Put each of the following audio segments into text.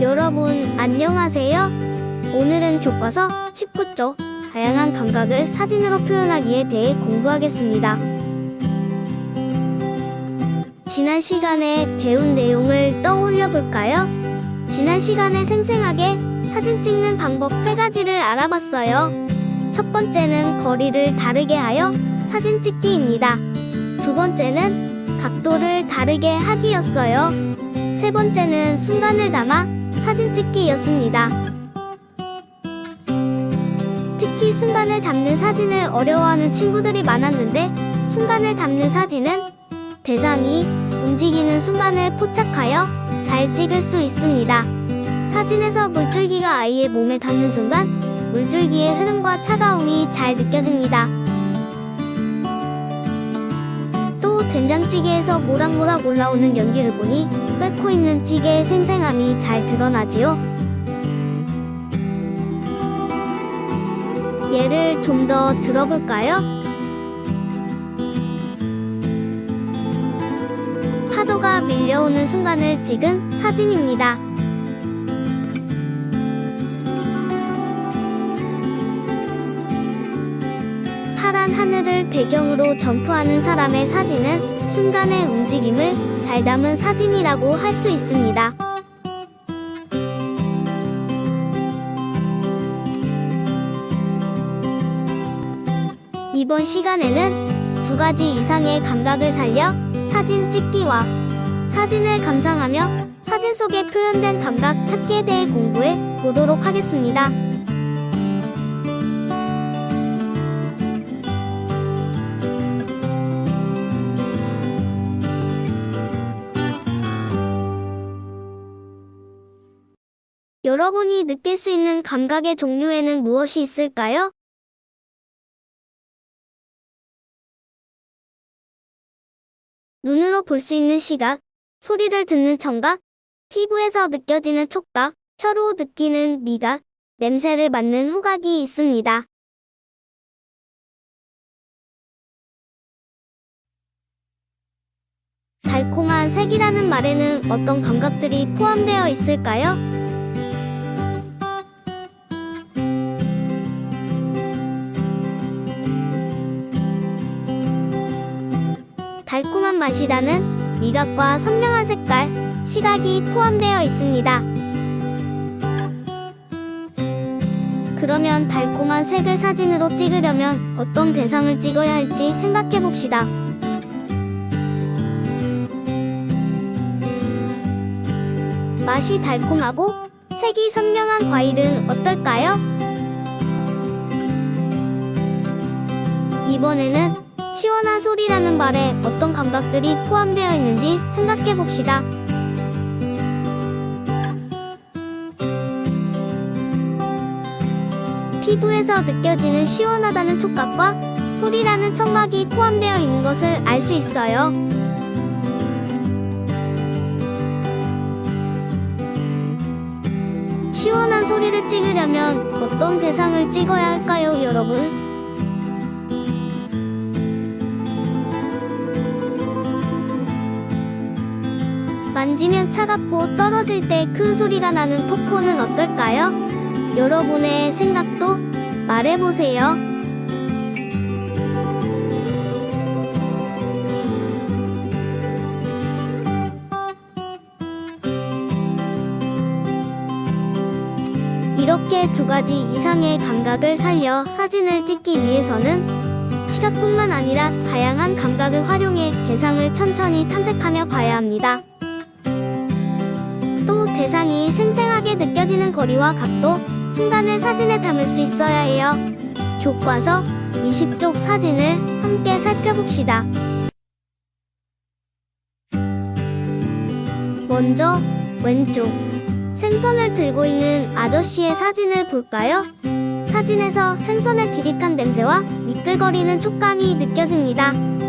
여러분, 안녕하세요. 오늘은 교과서 19쪽 다양한 감각을 사진으로 표현하기에 대해 공부하겠습니다. 지난 시간에 배운 내용을 떠올려 볼까요? 지난 시간에 생생하게 사진 찍는 방법 세 가지를 알아봤어요. 첫 번째는 거리를 다르게 하여 사진 찍기입니다. 두 번째는 각도를 다르게 하기였어요. 세 번째는 순간을 담아 사진 찍기였습니다. 특히 순간을 담는 사진을 어려워하는 친구들이 많았는데 순간을 담는 사진은 대상이 움직이는 순간을 포착하여 잘 찍을 수 있습니다. 사진에서 물줄기가 아이의 몸에 닿는 순간 물줄기의 흐름과 차가움이 잘 느껴집니다. 또 된장찌개에서 모락모락 올라오는 연기를 보니 끓고 있는 찌개의 생생함이 잘 드러나지요. 예를 좀 더 들어볼까요? 파도가 밀려오는 순간을 찍은 사진입니다. 파란 하늘을 배경으로 점프하는 사람의 사진은 순간의 움직임을 잘 담은 사진이라고 할 수 있습니다. 이번 시간에는 두 가지 이상의 감각을 살려 사진 찍기와 사진을 감상하며 사진 속에 표현된 감각 찾기에 대해 공부해 보도록 하겠습니다. 여러분이 느낄 수 있는 감각의 종류에는 무엇이 있을까요? 눈으로 볼 수 있는 시각, 소리를 듣는 청각, 피부에서 느껴지는 촉각, 혀로 느끼는 미각, 냄새를 맡는 후각이 있습니다. 달콤한 색이라는 말에는 어떤 감각들이 포함되어 있을까요? 달콤한 맛이라는 미각과 선명한 색깔, 시각이 포함되어 있습니다. 그러면 달콤한 색을 사진으로 찍으려면 어떤 대상을 찍어야 할지 생각해 봅시다. 맛이 달콤하고 색이 선명한 과일은 어떨까요? 이번에는 시원한 소리라는 말에 어떤 감각들이 포함되어 있는지 생각해 봅시다. 피부에서 느껴지는 시원하다는 촉각과 소리라는 청각이 포함되어 있는 것을 알 수 있어요. 시원한 소리를 찍으려면 어떤 대상을 찍어야 할까요, 여러분? 만지면 차갑고 떨어질 때 큰 소리가 나는 폭포는 어떨까요? 여러분의 생각도 말해보세요. 이렇게 두 가지 이상의 감각을 살려 사진을 찍기 위해서는 시각뿐만 아니라 다양한 감각을 활용해 대상을 천천히 탐색하며 봐야 합니다. 또 대상이 생생하게 느껴지는 거리와 각도, 순간을 사진에 담을 수 있어야 해요. 교과서 20쪽 사진을 함께 살펴봅시다. 먼저 왼쪽 생선을 들고 있는 아저씨의 사진을 볼까요? 사진에서 생선의 비릿한 냄새와 미끌거리는 촉감이 느껴집니다.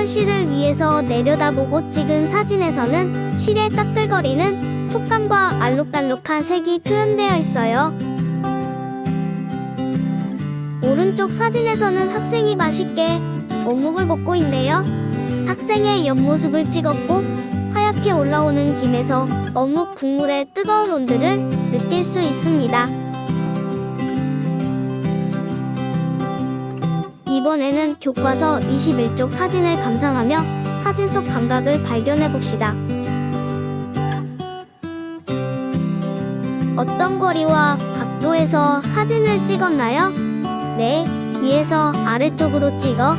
털실을 위에서 내려다보고 찍은 사진에서는 실의 따뜻거리는 촉감과 알록달록한 색이 표현되어 있어요. 오른쪽 사진에서는 학생이 맛있게 어묵을 먹고 있네요. 학생의 옆모습을 찍었고 하얗게 올라오는 김에서 어묵 국물의 뜨거운 온도를 느낄 수 있습니다. 이번에는 교과서 21쪽 사진을 감상하며 사진 속 감각을 발견해 봅시다. 어떤 거리와 각도에서 사진을 찍었나요? 네, 위에서 아래쪽으로 찍어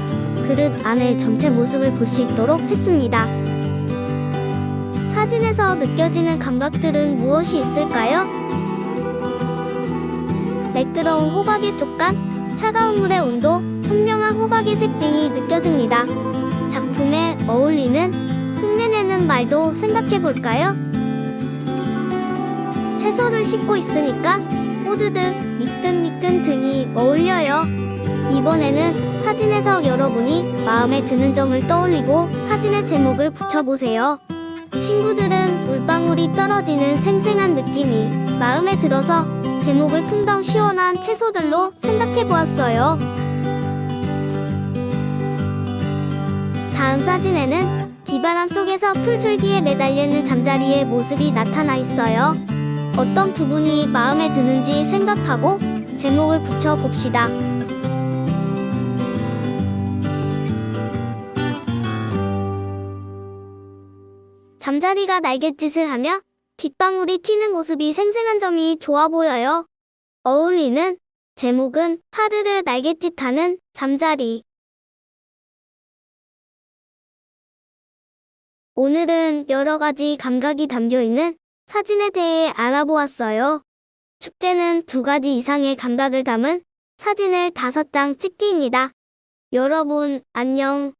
그릇 안의 전체 모습을 볼 수 있도록 했습니다. 사진에서 느껴지는 감각들은 무엇이 있을까요? 매끄러운 호박의 촉감, 차가운 물의 온도, 선명한 호박의 색 등이 느껴집니다. 작품에 어울리는 흉내내는 말도 생각해 볼까요? 채소를 씻고 있으니까 뽀드득, 미끈미끈 등이 어울려요. 이번에는 사진에서 여러분이 마음에 드는 점을 떠올리고 사진의 제목을 붙여보세요. 친구들은 물방울이 떨어지는 생생한 느낌이 마음에 들어서 제목을 풍덩 시원한 채소들로 생각해 보았어요. 다음 사진에는 비바람 속에서 풀줄기에 매달리는 잠자리의 모습이 나타나 있어요. 어떤 부분이 마음에 드는지 생각하고 제목을 붙여 봅시다. 잠자리가 날갯짓을 하며 빗방울이 튀는 모습이 생생한 점이 좋아 보여요. 어울리는 제목은 하르르 날갯짓 하는 잠자리. 오늘은 여러 가지 감각이 담겨 있는 사진에 대해 알아보았어요. 축제는 두 가지 이상의 감각을 담은 사진을 다섯 장 찍기입니다. 여러분, 안녕.